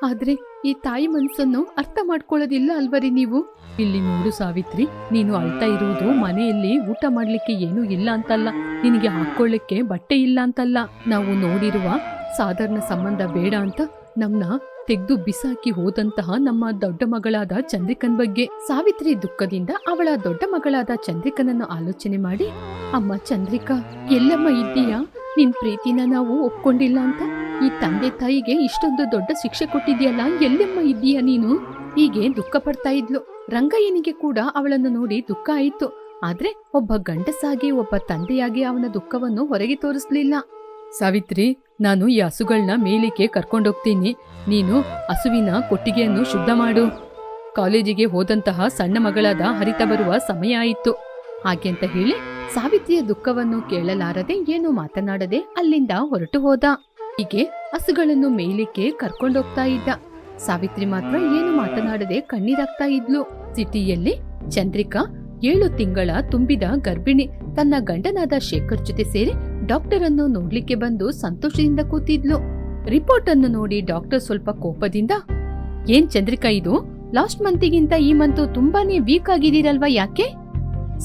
ಆದ್ರೆ ಈ ತಾಯಿ ಮನ್ಸನ್ನು ಅರ್ಥ ಮಾಡ್ಕೊಳ್ಳೋದಿಲ್ಲ ಅಲ್ವರಿ ನೀವು? ಇಲ್ಲಿ ನೋಡು ಸಾವಿತ್ರಿ, ನೀನು ಅಳ್ತಾ ಇರುವುದು ಮನೆಯಲ್ಲಿ ಊಟ ಮಾಡ್ಲಿಕ್ಕೆ ಏನೂ ಇಲ್ಲ ಅಂತಲ್ಲ. ನಿನಗೆ ಹಾಕೊಳ್ಳಿಕ್ಕೆ ಬಟ್ಟೆ ಇಲ್ಲ ಅಂತಲ್ಲ. ನಾವು ನೋಡಿರುವ ಸಾಧಾರಣ ಸಂಬಂಧ ಬೇಡ ಅಂತ ನಮ್ನ ತೆಗೆದು ಬಿಸಾಕಿ ಹೋದಂತಹ ನಮ್ಮ ದೊಡ್ಡ ಮಗಳಾದ ಚಂದ್ರಿಕನ್ ಬಗ್ಗೆ ಸಾವಿತ್ರಿ ದುಃಖದಿಂದ ಅವಳ ದೊಡ್ಡ ಮಗಳಾದ ಚಂದ್ರಿಕನನ್ನು ಆಲೋಚನೆ ಮಾಡಿ, ಅಮ್ಮ ಚಂದ್ರಿಕಾ, ಎಲ್ಲಮ್ಮ ಇದ್ದೀಯಾ? ನಿನ್ ಪ್ರೀತಿನ ನಾವು ಒಪ್ಕೊಂಡಿಲ್ಲ ಅಂತ? ಈ ತಂದೆ ತಾಯಿಗೆ ಇಷ್ಟೊಂದು ದೊಡ್ಡ ಶಿಕ್ಷೆ ಕೊಟ್ಟಿದ್ಯಲ್ಲ ಎಲ್ಲಮ್ಮ ಇದ್ದೀಯಾ ನೀನು? ಹೀಗೆ ದುಃಖ ಪಡ್ತಾ ಇದ್ಲು. ರಂಗಯ್ಯನಿಗೆ ಕೂಡ ಅವಳನ್ನು ನೋಡಿ ದುಃಖ ಆಯಿತು. ಆದ್ರೆ ಒಬ್ಬ ಗಂಡಸಾಗಿ, ಒಬ್ಬ ತಂದೆಯಾಗಿ ಅವನ ದುಃಖವನ್ನು ಹೊರಗೆ ತೋರಿಸ್ಲಿಲ್ಲ. ಸಾವಿತ್ರಿ, ನಾನು ಈ ಹಸುಗಳನ್ನ ಮೇಲಿಕ್ಕೆ ಕರ್ಕೊಂಡೋಗ್ತೀನಿ. ನೀನು ಹಸುವಿನ ಕೊಟ್ಟಿಗೆಯನ್ನು ಶುದ್ಧ ಮಾಡು. ಕಾಲೇಜಿಗೆ ಹೋದಂತಹ ಸಣ್ಣ ಮಗಳಾದ ಹರಿತ ಬರುವ ಸಮಯ ಆಯಿತು. ಹಾಗೆ ಅಂತ ಹೇಳಿ ಸಾವಿತ್ರಿಯ ದುಃಖವನ್ನು ಕೇಳಲಾರದೆ ಏನು ಮಾತನಾಡದೆ ಅಲ್ಲಿಂದ ಹೊರಟು ಹೋದ. ಹೀಗೆ ಹಸುಗಳನ್ನು ಮೇಲಿಕ್ಕೆ ಕರ್ಕೊಂಡೋಗ್ತಾ ಇದ್ದ. ಸಾವಿತ್ರಿ ಮಾತ್ರ ಏನು ಮಾತನಾಡದೆ ಕಣ್ಣೀರಾಗ್ತಾ ಇದ್ಲು. ಸಿಟಿಯಲ್ಲಿ ಚಂದ್ರಿಕಾ ಏಳು ತಿಂಗಳ ತುಂಬಿದ ಗರ್ಭಿಣಿ, ತನ್ನ ಗಂಡನಾದ ಶೇಖರ್ ಜೊತೆ ಸೇರಿ ಡಾಕ್ಟರ್ ಅನ್ನು ನೋಡ್ಲಿಕ್ಕೆ ಬಂದು ಸಂತೋಷದಿಂದ ಕೂತಿದ್ಲು. ರಿಪೋರ್ಟ್ ಅನ್ನು ನೋಡಿ ಡಾಕ್ಟರ್ ಸ್ವಲ್ಪ ಕೋಪದಿಂದ, ಏನ್ ಚಂದ್ರಿಕಾ ಇದು? ಲಾಸ್ಟ್ ಮಂತಿಗಿಂತ ಈ ಮಂತು ತುಂಬಾನೇ ವೀಕ್ ಆಗಿದ್ದೀರಲ್ವಾ ಯಾಕೆ?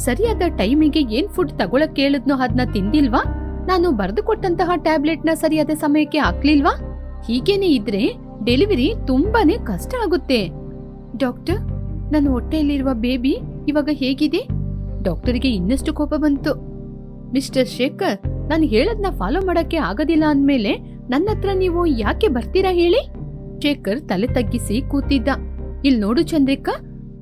ಸರಿಯಾದ ಟೈಮಿಗೆ ಏನ್ ಫುಡ್ ತಗೊಳಕ್ ಕೇಳಿದ್ನೋ ಅದನ್ನ ತಿಂದಿಲ್ವಾ? ನಾನು ಬರೆದು ಕೊಟ್ಟಂತಹ ಟ್ಯಾಬ್ಲೆಟ್ನ ಸರಿಯಾದ ಸಮಯಕ್ಕೆ ಹಾಕ್ಲಿಲ್ವಾ? ಹೀಗೇನೆ ಇದ್ರೆ ಡೆಲಿವರಿ ತುಂಬಾನೇ ಕಷ್ಟ ಆಗುತ್ತೆ. ಡಾಕ್ಟರ್, ನನ್ನ ಹೊಟ್ಟೆಯಲ್ಲಿರುವ ಬೇಬಿ ಇವಾಗ ಹೇಗಿದೆ? ಡಾಕ್ಟರಿಗೆ ಇನ್ನಷ್ಟು ಕೋಪ ಬಂತು. ಮಿಸ್ಟರ್ ಶೇಖರ್ ನಾನು ಹೇಳದ್ನ ಫಾಲೋ ಮಾಡಕ್ಕೆ ಆಗೋದಿಲ್ಲ ಅಂದ್ಮೇಲೆ ನನ್ನ ಹತ್ರ ನೀವು ಯಾಕೆ ಬರ್ತೀರಾ ಹೇಳಿ? ಶೇಖರ್ ತಲೆ ತಗ್ಗಿಸಿ ಕೂತಿದ್ದ. ಇಲ್ ನೋಡು ಚಂದ್ರಿಕಾ,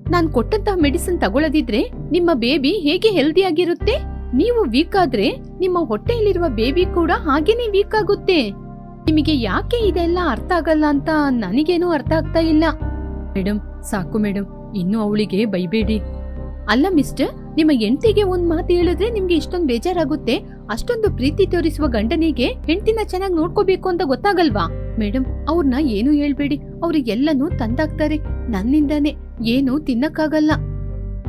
ನಾನ್ ಕೊಟ್ಟಂತಹ ಮೆಡಿಸಿನ್ ತಗೊಳ್ಳದಿದ್ರೆ ನಿಮ್ಮ ಬೇಬಿ ಹೇಗೆ ಹೆಲ್ದಿ ಆಗಿರುತ್ತೆ? ನೀವು ವೀಕ್ ಆದ್ರೆ ನಿಮ್ಮ ಹೊಟ್ಟೆಯಲ್ಲಿರುವ ಬೇಬಿ ಕೂಡ ಹಾಗೇನೆ ವೀಕ್ ಆಗುತ್ತೆ. ನಿಮಗೆ ಯಾಕೆ ಇದೆಲ್ಲ ಅರ್ಥ ಆಗಲ್ಲ ಅಂತ ನನಗೇನೂ ಅರ್ಥ ಆಗ್ತಾ ಇಲ್ಲ. ಮೇಡಮ್ ಸಾಕು ಮೇಡಮ್ ಇನ್ನು ಅವಳಿಗೆ ಬೈಬೇಡಿ. ಅಲ್ಲ ಮಿಸ್ಟರ್ ನಿಮ್ಮ ಹೆಂಡತಿಗೆ ಒಂದ್ ಮಾತು ಹೇಳಿದ್ರೆ ನಿಮ್ಗೆ ಇಷ್ಟೊಂದು ಬೇಜಾರಾಗುತ್ತೆ? ಅಷ್ಟೊಂದು ಪ್ರೀತಿ ತೋರಿಸುವ ಗಂಡನಿಗೆ ಹೆಂಡತಿನ ಚೆನ್ನಾಗಿ ನೋಡ್ಕೋಬೇಕು ಅಂತ ಗೊತ್ತಾಗಲ್ವಾ? ಮೇಡಮ್ ಅವ್ರನ್ನ ಏನು ಹೇಳ್ಬೇಡಿ. ಅವ್ರು ಎಲ್ಲನೂ ತಂದಾಕ್ತಾರೆ. ನನ್ನಿಂದಾನೆ. ಏನು ತಿನ್ನಕ್ಕಾಗಲ್ಲ.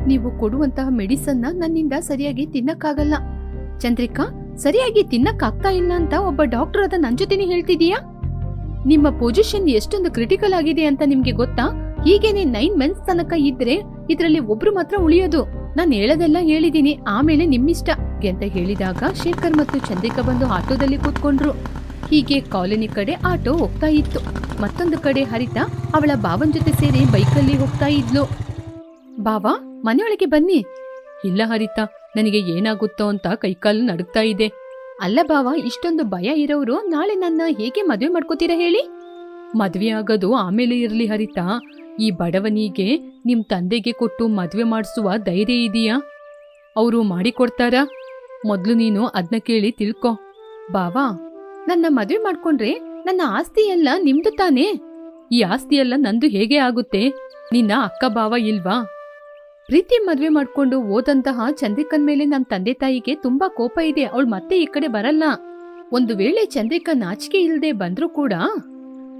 ನೀವು ಕೊಡುವಂತಹ ಮೆಡಿಸನ್ನ ನನ್ನಿಂದ ಸರಿಯಾಗಿ ತಿನ್ನಕ್ಕಾಗಲ್ಲ. ಚಂದ್ರಿಕಾ, ಸರಿಯಾಗಿ ತಿನ್ನಕ್ಕಾಗ್ತಾ ಇಲ್ಲ ಅಂತ ಒಬ್ಬ ಡಾಕ್ಟರ್ ಅದ ನನ್ ಜೊತೆನೆ ಹೇಳ್ತಿದೀಯಾ? ನಿಮ್ಮ ಪೊಸಿಷನ್ ಎಷ್ಟೊಂದು ಕ್ರಿಟಿಕಲ್ ಆಗಿದೆ ಅಂತ ನಿಮ್ಗೆ ಗೊತ್ತಾ? ಹೀಗೇನೆ ನೈನ್ ಮಂತ್ಸ್ ತನಕ ಇದ್ರೆ ಇದರಲ್ಲಿ ಒಬ್ರು ಮಾತ್ರ ಉಳಿಯೋದು. ನಾನ್ ಹೇಳದೆಲ್ಲ ಹೇಳಿದ್ದೀನಿ ಆಮೇಲೆ ನಿಮ್ಮಿಷ್ಟ ಅಂತ ಹೇಳಿದಾಗ ಶೇಖರ್ ಮತ್ತು ಚಂದ್ರಿಕಾ ಬಂದು ಆಟೋದಲ್ಲಿ ಕೂತ್ಕೊಂಡ್ರು. ಹೀಗೆ ಕಾಲೋನಿ ಕಡೆ ಆಟೋ ಹೋಗ್ತಾ ಇತ್ತು. ಮತ್ತೊಂದು ಕಡೆ ಹರಿತ ಅವಳ ಬಾವನ್ ಜೊತೆ ಸೇರಿ ಬೈಕಲ್ಲಿ ಹೋಗ್ತಾ ಇದ್ಲು. ಬಾವಾ ಮನೆಯೊಳಗೆ ಬನ್ನಿ. ಇಲ್ಲ ಹರಿತ, ನನಗೆ ಏನಾಗುತ್ತೋ ಅಂತ ಕೈಕಾಲು ನಡುಗ್ತಾ ಇದೆ. ಅಲ್ಲ ಬಾವ ಇಷ್ಟೊಂದು ಭಯ ಇರೋರು ನಾಳೆ ನನ್ನ ಹೇಗೆ ಮದುವೆ ಮಾಡ್ಕೋತೀರಾ ಹೇಳಿ? ಮದುವೆ ಆಗೋದು ಆಮೇಲೆ ಇರ್ಲಿ ಹರಿತಾ. ಈ ಬಡವನಿಗೆ ನಿಮ್ ತಂದೆಗೆ ಕೊಟ್ಟು ಮದುವೆ ಮಾಡಿಸುವ ಧೈರ್ಯ ಇದೆಯಾ? ಅವರು ಮಾಡಿಕೊಡ್ತಾರಾ? ಮೊದಲು ನೀನು ಅದನ್ನ ಕೇಳಿ ತಿಳ್ಕೊ. ಬಾವಾ, ನನ್ನ ಮದುವೆ ಮಾಡ್ಕೊಂಡ್ರೆ ನನ್ನ ಆಸ್ತಿ ಎಲ್ಲ ನಿಮ್ದು ತಾನೇ? ಈ ಆಸ್ತಿ ಎಲ್ಲ ನಂದು ಹೇಗೆ ಆಗುತ್ತೆ? ನಿನ್ನ ಅಕ್ಕ ಬಾವ ಇಲ್ವಾ? ಪ್ರೀತಿ ಮದುವೆ ಮಾಡ್ಕೊಂಡು ಓದಂತಹ ಚಂದ್ರಿಕನ್ ಮೇಲೆ ನನ್ನ ತಂದೆ ತಾಯಿಗೆ ತುಂಬಾ ಕೋಪ ಇದೆ. ಅವಳು ಮತ್ತೆ ಈ ಕಡೆ ಬರಲ್ಲ. ಒಂದು ವೇಳೆ ಚಂದ್ರಿಕಾ ನಾಚಿಕೆ ಇಲ್ಲದೆ ಬಂದ್ರೂ ಕೂಡ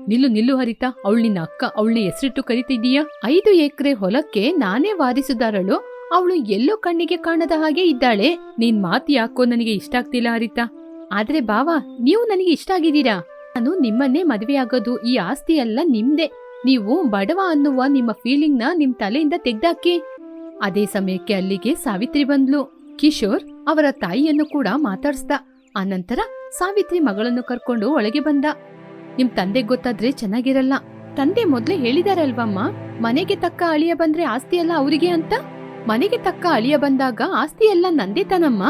ನಿಲ್ಲು ನಿಲ್ಲು ಹರಿತಾ, ಅವಳು ನಿನ್ನ ಅಕ್ಕ, ಅವಳನ್ನ ಹೆಸರಿಟ್ಟು ಕರೀತಿದ್ದೀಯ? ಐದು ಎಕರೆ ಹೊಲಕ್ಕೆ ನಾನೇ ವಾರಿಸುದಾರಳು ಅವಳು ಎಲ್ಲೋ ಕಣ್ಣಿಗೆ ಕಾಣದ ಹಾಗೆ ಇದ್ದಾಳೆ. ನೀನ್ ಮಾತು ಯಾಕೋ ನನಗೆ ಇಷ್ಟ ಆಗ್ತಿಲ್ಲ ಹರಿತಾ. ಆದ್ರೆ ಬಾವಾ, ನೀವು ನನಗೆ ಇಷ್ಟ ಆಗಿದ್ದೀರಾ? ನಾನು ನಿಮ್ಮನ್ನೇ ಮದುವೆ ಆಗೋದು, ಈ ಆಸ್ತಿ ಎಲ್ಲ ನಿಮ್ದೇ. ನೀವು ಬಡವ ಅನ್ನುವ ನಿಮ್ಮ ಫೀಲಿಂಗ್ನ ನಿಮ್ ತಲೆಯಿಂದ ತೆಗ್ದಾಕಿ. ಅದೇ ಸಮಯಕ್ಕೆ ಅಲ್ಲಿಗೆ ಸಾವಿತ್ರಿ ಬಂದ್ಲು. ಕಿಶೋರ್ ಅವರ ತಾಯಿಯನ್ನು ಕೂಡ ಮಾತಾಡ್ಸ್ದ. ಆನಂತರ ಸಾವಿತ್ರಿ ಮಗಳನ್ನು ಕರ್ಕೊಂಡು ಒಳಗೆ ಬಂದ. ನಿಮ್ ತಂದೆಗ್ ಗೊತ್ತಾದ್ರೆ ಚೆನ್ನಾಗಿರಲ್ಲ. ತಂದೆ ಮೊದ್ಲೇ ಹೇಳಿದಾರಲ್ವಮ್ಮ, ಮನೆಗೆ ತಕ್ಕ ಅಳಿಯ ಬಂದ್ರೆ ಆಸ್ತಿ ಎಲ್ಲ ಅವರಿಗೆ ಅಂತ? ಮನೆಗೆ ತಕ್ಕ ಅಳಿಯ ಬಂದಾಗ ಆಸ್ತಿ ಎಲ್ಲ ನಂದೇ ತಾನಮ್ಮ?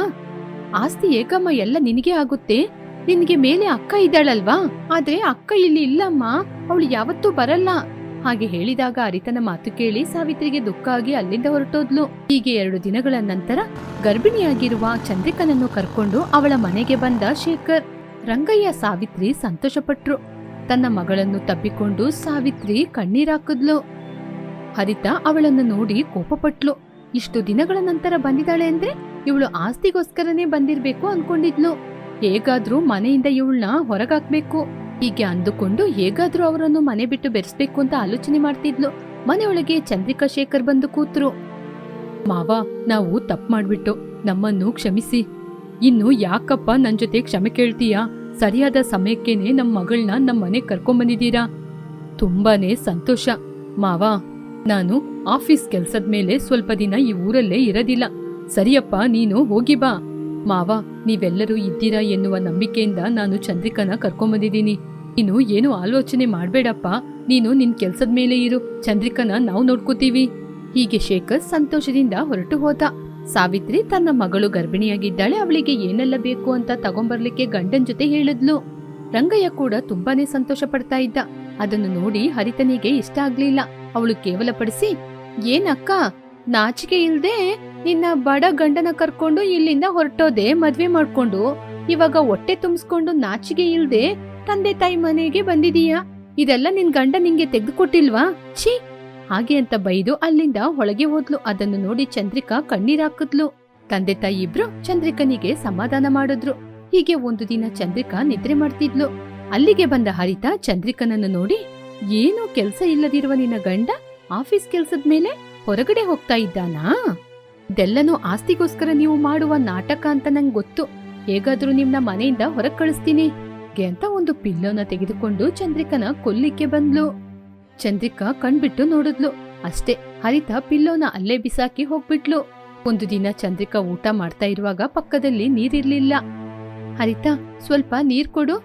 ಆಸ್ತಿ ಏಕಮ್ಮ ಎಲ್ಲ ನಿನಗೆ ಆಗುತ್ತೆ. ನಿನ್ಗೆ ಮೇಲೆ ಅಕ್ಕ ಇದ್ದಾಳಲ್ವಾ? ಆದ್ರೆ ಅಕ್ಕ ಇಲ್ಲಿ ಇಲ್ಲಮ್ಮ, ಅವಳು ಯಾವತ್ತೂ ಬರಲ್ಲ. ಹಾಗೆ ಹೇಳಿದಾಗ ಅರಿತನ ಮಾತು ಕೇಳಿ ಸಾವಿತ್ರಿಗೆ ದುಃಖ ಆಗಿ ಅಲ್ಲಿಂದ ಹೊರಟೋದ್ಲು. ಹೀಗೆ ಎರಡು ದಿನಗಳ ನಂತರ ಗರ್ಭಿಣಿಯಾಗಿರುವ ಚಂದ್ರಿಕನನ್ನು ಕರ್ಕೊಂಡು ಅವಳ ಮನೆಗೆ ಬಂದ ಶೇಖರ್. ರಂಗಯ್ಯ ಸಾವಿತ್ರಿ ಸಂತೋಷಪಟ್ರು. ತನ್ನ ಮಗಳನ್ನು ತಬ್ಬಿಕೊಂಡು ಸಾವಿತ್ರಿ ಕಣ್ಣೀರಾಕಿದ್ಲು ಹರಿತ ಅವಳನ್ನು ನೋಡಿ ಕೋಪಪಟ್ಲು. ಇಷ್ಟು ದಿನಗಳ ನಂತರ ಬಂದಿದ್ದಾಳೆ ಅಂದ್ರೆ ಇವಳು ಆಸ್ತಿಗೋಸ್ಕರನೇ ಬಂದಿರ್ಬೇಕು ಅನ್ಕೊಂಡಿದ್ಲು. ಹೇಗಾದ್ರೂ ಮನೆಯಿಂದ ಇವಳನ್ನ ಹೊರಗಾಕ್ಬೇಕು. ಹೀಗೆ ಅಂದುಕೊಂಡು ಹೇಗಾದ್ರೂ ಅವರನ್ನು ಮನೆ ಬಿಟ್ಟು ಬೆರೆಸ್ಬೇಕು ಅಂತ ಆಲೋಚನೆ ಮಾಡ್ತಿದ್ಲು. ಮನೆಯೊಳಗೆ ಚಂದ್ರಿಕಾ ಶೇಖರ್ ಬಂದು ಕೂತ್ರು. ಮಾವ, ನಾವು ತಪ್ಪು ಮಾಡ್ಬಿಟ್ಟು ನಮ್ಮನ್ನು ಕ್ಷಮಿಸಿ. ಇನ್ನು ಯಾಕಪ್ಪ ನನ್ ಜೊತೆ ಕ್ಷಮೆ ಕೇಳ್ತೀಯಾ? ಸರಿಯಾದ ಸಮಯಕ್ಕೇನೆ ನಮ್ಮ ಮಗಳನ್ನ ನಮ್ಮ ಮನೆ ಕರ್ಕೊಂಬಂದಿದ್ದೀರಾ ತುಂಬಾನೇ ಸಂತೋಷ. ಮಾವ, ನಾನು ಆಫೀಸ್ ಕೆಲಸದ ಮೇಲೆ ಸ್ವಲ್ಪ ದಿನ ಈ ಊರಲ್ಲೇ ಇರೋದಿಲ್ಲ. ಸರಿಯಪ್ಪ, ನೀನು ಹೋಗಿ ಬಾ. ಮಾವ, ನೀವೆಲ್ಲರೂ ಇದ್ದೀರಾ ಎನ್ನುವ ನಂಬಿಕೆಯಿಂದ ನಾನು ಚಂದ್ರಿಕನ ಕರ್ಕೊಂಬಂದಿದ್ದೀನಿ ನೀನು ಏನು ಆಲೋಚನೆ ಮಾಡಬೇಡಪ್ಪ. ನೀನು ನಿನ್ ಕೆಲ್ಸದ ಮೇಲೆ ಇರು. ಚಂದ್ರಿಕನ ನಾವು ನೋಡ್ಕೋತೀವಿ. ಹೀಗೆ ಶೇಖರ್ ಸಂತೋಷದಿಂದ ಹೊರಟು ಹೋದ. ಸಾವಿತ್ರಿ ತನ್ನ ಮಗಳು ಗರ್ಭಿಣಿಯಾಗಿದ್ದಾಳೆ, ಅವಳಿಗೆ ಏನೆಲ್ಲ ಬೇಕು ಅಂತ ತಗೊಂಬರ್ಲಿಕ್ಕೆ ಗಂಡನ್ ಜೊತೆ ಹೇಳಿದ್ಲು. ರಂಗಯ್ಯ ಕೂಡ ತುಂಬಾನೇ ಸಂತೋಷ ಪಡ್ತಾ ಇದ್ದ. ಅದನ್ನು ನೋಡಿ ಹರಿತನಿಗೆ ಇಷ್ಟ ಆಗ್ಲಿಲ್ಲ. ಅವಳು ಕೇವಲ ಪಡಿಸಿ ಏನಕ್ಕ, ನಾಚಿಕೆ ಇಲ್ದೆ ನಿನ್ನ ಬಡ ಗಂಡನ ಕರ್ಕೊಂಡು ಇಲ್ಲಿಂದ ಹೊರಟೋದೆ ಮದ್ವೆ ಮಾಡ್ಕೊಂಡು? ಇವಾಗ ಹೊಟ್ಟೆ ತುಂಬಿಸ್ಕೊಂಡು ನಾಚಿಗೆ ಇಲ್ದೆ ತಂದೆ ತಾಯಿ ಮನೆಗೆ ಬಂದಿದೀಯಾ? ಇದೆಲ್ಲ ನಿನ್ ಗಂಡ ನಿಂಗೆ ತೆಗೆದುಕೊಟ್ಟಿಲ್ವಾ? ಛೀ ಹಾಗೆ ಅಂತ ಬೈದು ಅಲ್ಲಿಂದ ಒಳಗೆ ಹೋದ್ಲು. ಅದನ್ನು ನೋಡಿ ಚಂದ್ರಿಕಾ ಕಣ್ಣೀರಾಕಿದ್ಲು ತಂದೆ ತಾಯಿ ಇಬ್ರು ಚಂದ್ರಿಕನಿಗೆ ಸಮಾಧಾನ ಮಾಡಿದ್ರು. ಹೀಗೆ ಒಂದು ದಿನ ಚಂದ್ರಿಕಾ ನಿದ್ರೆ ಮಾಡ್ತಿದ್ಲು. ಅಲ್ಲಿಗೆ ಬಂದ ಹರಿತ ಚಂದ್ರಿಕನನ್ನು ನೋಡಿ, ಏನು ಕೆಲ್ಸ ಇಲ್ಲದಿರುವ ನಿನ್ನ ಗಂಡ ಆಫೀಸ್ ಕೆಲ್ಸದ ಮೇಲೆ ಹೊರಗಡೆ ಹೋಗ್ತಾ ಇದ್ದಾನಾ? ಇದೆಲ್ಲನೂ ಆಸ್ತಿಗೋಸ್ಕರ ನೀವು ಮಾಡುವ ನಾಟಕ ಅಂತ ನಂಗೆ ಗೊತ್ತು. ಹೇಗಾದ್ರೂ ನಿಮ್ನ ಮನೆಯಿಂದ ಹೊರಗ್ ಕಳಿಸ್ತೀನಿ. ಅಂತ ಒಂದು ಪಿಲ್ಲೋನ ತೆಗೆದುಕೊಂಡು ಚಂದ್ರಿಕನ ಕೊಲ್ಲಿಕ್ಕೆ ಬಂದ್ಲು. ಚಂದ್ರಿಕಾ ಕಣ್ಬಿಟ್ಟು ನೋಡಿದ್ಲು. ಅಷ್ಟೇ, ಹರಿತ ಪಿಲ್ಲೋನ ಅಲ್ಲೇ ಬಿಸಾಕಿ ಹೋಗ್ಬಿಟ್ಲು. ಒಂದು ದಿನ ಚಂದ್ರಿಕಾ ಊಟ ಮಾಡ್ತಾ ಇರುವಾಗ ಪಕ್ಕದಲ್ಲಿ ನೀರಿರ್ಲಿಲ್ಲ. ಹರಿತ, ಸ್ವಲ್ಪ ನೀರ್ ಕೊಡು.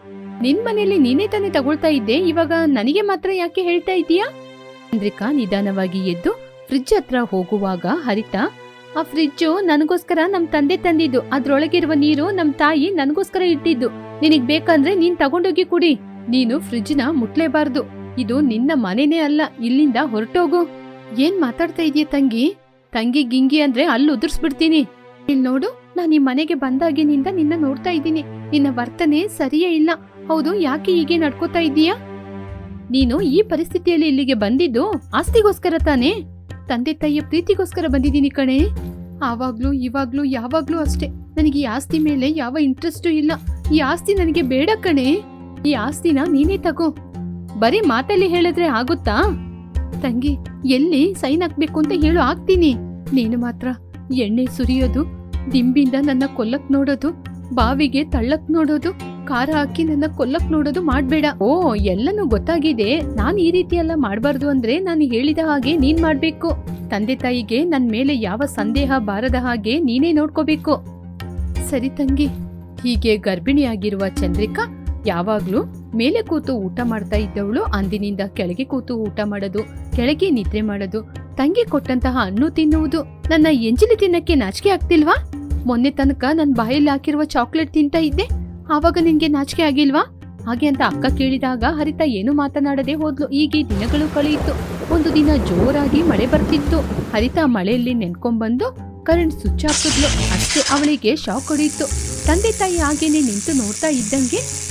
ನಿನ್ ಮನೇಲಿ ನೀನೇ ತಾನೇ ತಗೊಳ್ತಾ ಇದ್ದೆ, ಇವಾಗ ನನಗೆ ಮಾತ್ರ ಯಾಕೆ ಹೇಳ್ತಾ ಇದೀಯಾ ಚಂದ್ರಿಕಾ ನಿಧಾನವಾಗಿ ಎದ್ದು ಫ್ರಿಡ್ಜ್ ಹತ್ರ ಹೋಗುವಾಗ ಹರಿತ, ಆ ಫ್ರಿಡ್ಜು ನನಗೋಸ್ಕರ ನಮ್ ತಂದೆ ತಂದಿದ್ದು, ಅದ್ರೊಳಗಿರುವ ನೀರು ನಮ್ ತಾಯಿ ನನಗೋಸ್ಕರ ಇಟ್ಟಿದ್ದು. ನಿನಗ್ ಬೇಕಂದ್ರೆ ನೀನ್ ತಗೊಂಡೋಗಿ ಕುಡಿ. ನೀನು ಫ್ರಿಡ್ಜ್ನ ಮುಟ್ಲೇಬಾರ್ದು. ಇದು ನಿನ್ನ ಮನೆನೇ ಅಲ್ಲ, ಇಲ್ಲಿಂದ ಹೊರಟೋಗು. ಏನ್ ಮಾತಾಡ್ತಾ ಇದೀಯ ತಂಗಿ? ತಂಗಿ ಗಿಂಗಿ ಅಂದ್ರೆ ಅಲ್ಲಿ ಉದುರ್ಸ್ಬಿಡ್ತೀನಿ. ಇಲ್ಲಿ ನೋಡು, ನಾನು ಈ ಮನೆಗೆ ಬಂದಾಗಿನಿಂದ ನಿನ್ನ ನೋಡ್ತಾ ಇದ್ದೀನಿ. ನಿನ್ನ ವರ್ತನೆ ಸರಿಯೇ ಇಲ್ಲ. ಹೌದು, ಯಾಕೆ ಹೀಗೆ ನಡ್ಕೋತಾ ಇದೀಯಾ ನೀನು ಈ ಪರಿಸ್ಥಿತಿಯಲ್ಲಿ ಇಲ್ಲಿಗೆ ಬಂದಿದ್ದು ಆಸ್ತಿಗೋಸ್ಕರ ತಾನೇ? ತಂದೆ ತಾಯಿಯ ಪ್ರೀತಿಗೋಸ್ಕರ ಬಂದಿದ್ದೀನಿ ಕಣೆ. ಆವಾಗ್ಲೂ, ಇವಾಗ್ಲೂ, ಯಾವಾಗ್ಲೂ ಅಷ್ಟೇ. ನನಗೆ ಈ ಆಸ್ತಿ ಮೇಲೆ ಯಾವ ಇಂಟ್ರೆಸ್ಟು ಇಲ್ಲ. ಈ ಆಸ್ತಿ ನನಗೆ ಬೇಡ ಕಣೆ. ಈ ಆಸ್ತಿನ ನೀನೇ ತಗೋ. ಬರೀ ಮಾತಲ್ಲಿ ಹೇಳಿದ್ರೆ ಆಗುತ್ತಾ? ತಂಗಿ, ಎಲ್ಲಿ ಸೈನ್ ಹಾಕ್ಬೇಕು ಅಂತ ಹೇಳು, ಹಾಕ್ತೀನಿ. ನೀನು ಮಾತ್ರ ಎಣ್ಣೆ ಸುರಿಯೋದು, ದಿಂಬಿಂದ ನನ್ನ ಕೊಲ್ಲಕ್ ನೋಡೋದು, ಬಾವಿಗೆ ತಳ್ಳಕ್ ನೋಡೋದು, ಖಾರ ಹಾಕಿ ನನ್ನ ಕೊಲ್ಲಕ್ ನೋಡೋದು ಮಾಡ್ಬೇಡ. ಓ, ಎಲ್ಲನೂ ಗೊತ್ತಾಗಿದೆ. ನಾನು ಈ ರೀತಿ ಎಲ್ಲ ಮಾಡ್ಬಾರ್ದು ಅಂದ್ರೆ ನಾನು ಹೇಳಿದ ಹಾಗೆ ನೀನ್ ಮಾಡ್ಬೇಕು. ತಂದೆ ತಾಯಿಗೆ ನನ್ನ ಮೇಲೆ ಯಾವ ಸಂದೇಹ ಬಾರದ ಹಾಗೆ ನೀನೇ ನೋಡ್ಕೋಬೇಕು. ಸರಿ ತಂಗಿ, ಹೀಗೆ ಗರ್ಭಿಣಿಯಾಗಿರುವ ಚಂದ್ರಿಕಾ ಯಾವಾಗ್ಲೂ ಮೇಲೆ ಕೂತು ಊಟ ಮಾಡ್ತಾ ಇದ್ದವಳು ಅಂದಿನಿಂದ ಕೆಳಗೆ ಕೂತು ಊಟ ಮಾಡೋದು, ಕೆಳಗೆ ನಿದ್ರೆ ಮಾಡೋದು, ತಂಗಿ ಕೊಟ್ಟಂತಹ ಹಣ್ಣು ತಿನ್ನುವುದು. ನನ್ನ ಎಂಜಿಲಿ ತಿನ್ನಕ್ಕೆ ನಾಚಿಕೆ ಆಗ್ತಿಲ್ವಾ? ಮೊನ್ನೆ ತನಕ ನನ್ನ ಬಾಯಲ್ಲಿ ಹಾಕಿರುವ ಚಾಕ್ಲೇಟ್ ತಿಂತಾ ಇದ್ದೆ. ಆವಾಗ ನಿನ್ಗೆ ನಾಚಿಕೆ ಆಗಿಲ್ವಾ? ಹಾಗೆ ಅಂತ ಅಕ್ಕ ಕೇಳಿದಾಗ ಹರಿತ ಏನು ಮಾತನಾಡದೆ ಹೋದ್ಲು. ಹೀಗೆ ದಿನಗಳು ಕಳೆಯಿತು. ಒಂದು ದಿನ ಜೋರಾಗಿ ಮಳೆ ಬರ್ತಿತ್ತು. ಹರಿತ ಮಳೆಯಲ್ಲಿ ನೆನ್ಕೊಂಡ್ಬಂದು ಕರೆಂಟ್ ಸ್ವಿಚ್ ಹಾಕಿದ್ಲು ಅಷ್ಟೇ ಅವಳಿಗೆ ಶಾಕ್ ಹೊಡೆಯಿತು ತಂದೆ ತಾಯಿ ಹಾಗೇನೆ ನಿಂತು ನೋಡ್ತಾ ಇದ್ದಂಗೆ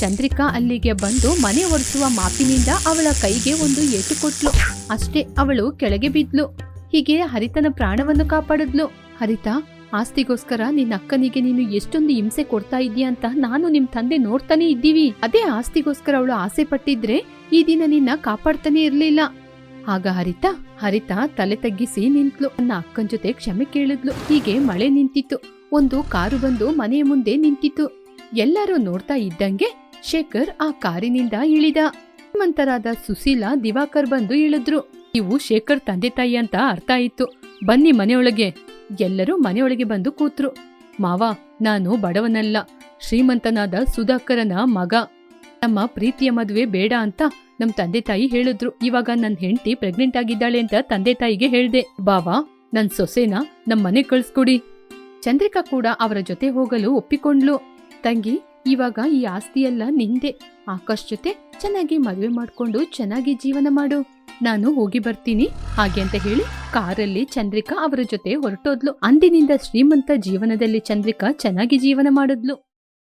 ಚಂದ್ರಿಕಾ ಅಲ್ಲಿಗೆ ಬಂದು ಮನೆ ಒರೆಸುವ ಮಾಪಿನಿಂದ ಅವಳ ಕೈಗೆ ಒಂದು ಏಟು ಕೊಟ್ಲು. ಅಷ್ಟೇ ಅವಳು ಕೆಳಗೆ ಬಿದ್ಲು. ಹೀಗೆ ಹರಿತನ ಪ್ರಾಣವನ್ನು ಕಾಪಾಡಿದ್ಲು. ಹರಿತ, ಆಸ್ತಿಗೋಸ್ಕರ ನಿನ್ನ ಅಕ್ಕನಿಗೆ ನೀನು ಎಷ್ಟೊಂದು ಹಿಂಸೆ ಕೊಡ್ತಾ ಇದೀಯ ಅಂತ ನಾನು ನಿಮ್ ತಂದೆ ನೋಡ್ತಾನೆ ಇದ್ದೀವಿ. ಅದೇ ಆಸ್ತಿಗೋಸ್ಕರ ಅವಳು ಆಸೆ ಪಟ್ಟಿದ್ರೆ ಈ ದಿನ ನಿನ್ನ ಕಾಪಾಡ್ತಾನೆ ಇರ್ಲಿಲ್ಲ. ಆಗ ಹರಿತ ಹರಿತ ತಲೆ ತಗ್ಗಿಸಿ ನಿಂತ್ಲು. ನನ್ನ ಅಕ್ಕನ ಜೊತೆ ಕ್ಷಮೆ ಕೇಳಿದ್ಲು. ಹೀಗೆ ಮಳೆ ನಿಂತಿತ್ತು. ಒಂದು ಕಾರು ಬಂದು ಮನೆಯ ಮುಂದೆ ನಿಂತಿತ್ತು. ಎಲ್ಲರೂ ನೋಡ್ತಾ ಇದ್ದಂಗೆ ಶೇಖರ್ ಆ ಕಾರಿನಿಂದ ಇಳಿದ. ಶ್ರೀಮಂತರಾದ ಸುಶೀಲಾ, ದಿವಾಕರ್ ಬಂದು ಇಳಿದ್ರು. ಇವು ಶೇಖರ್ ತಂದೆ ತಾಯಿ ಅಂತ ಅರ್ಥ ಆಯಿತು. ಬನ್ನಿ ಮನೆಯೊಳಗೆ. ಎಲ್ಲರೂ ಮನೆಯೊಳಗೆ ಬಂದು ಕೂತ್ರು. ಮಾವ, ನಾನು ಬಡವನಲ್ಲ. ಶ್ರೀಮಂತನಾದ ಸುಧಾಕರನ ಮಗ. ನಮ್ಮ ಪ್ರೀತಿಯ ಮದುವೆ ಬೇಡ ಅಂತ ನಮ್ ತಂದೆ ತಾಯಿ ಹೇಳಿದ್ರು. ಇವಾಗ ನನ್ ಹೆಂಡತಿ ಪ್ರೆಗ್ನೆಂಟ್ ಆಗಿದ್ದಾಳೆ ಅಂತ ತಂದೆ ತಾಯಿಗೆ ಹೇಳ್ದೆ. ಬಾವಾ, ನನ್ ಸೊಸೆನ ನಮ್ ಮನೆ ಕಳ್ಸ್ಕೊಡಿ. ಚಂದ್ರಿಕಾ ಕೂಡ ಅವರ ಜೊತೆ ಹೋಗಲು ಒಪ್ಪಿಕೊಂಡ್ಲು. ತಂಗಿ ಇವಾಗ ಈ ಆಸ್ತಿಯೆಲ್ಲ ನಿಂದೆ. ಆಕಾಶ್ ಜೊತೆ ಚೆನ್ನಾಗಿ ಮದುವೆ ಮಾಡ್ಕೊಂಡು ಚೆನ್ನಾಗಿ ಜೀವನ ಮಾಡು. ನಾನು ಹೋಗಿ ಬರ್ತೀನಿ. ಹಾಗೆ ಅಂತ ಹೇಳಿ ಕಾರಲ್ಲಿ ಚಂದ್ರಿಕಾ ಅವರ ಜೊತೆ ಹೊರಟೋದ್ಲು. ಅಂದಿನಿಂದ ಶ್ರೀಮಂತ ಜೀವನದಲ್ಲಿ ಚಂದ್ರಿಕಾ ಚೆನ್ನಾಗಿ ಜೀವನ ಮಾಡಿದ್ಲು.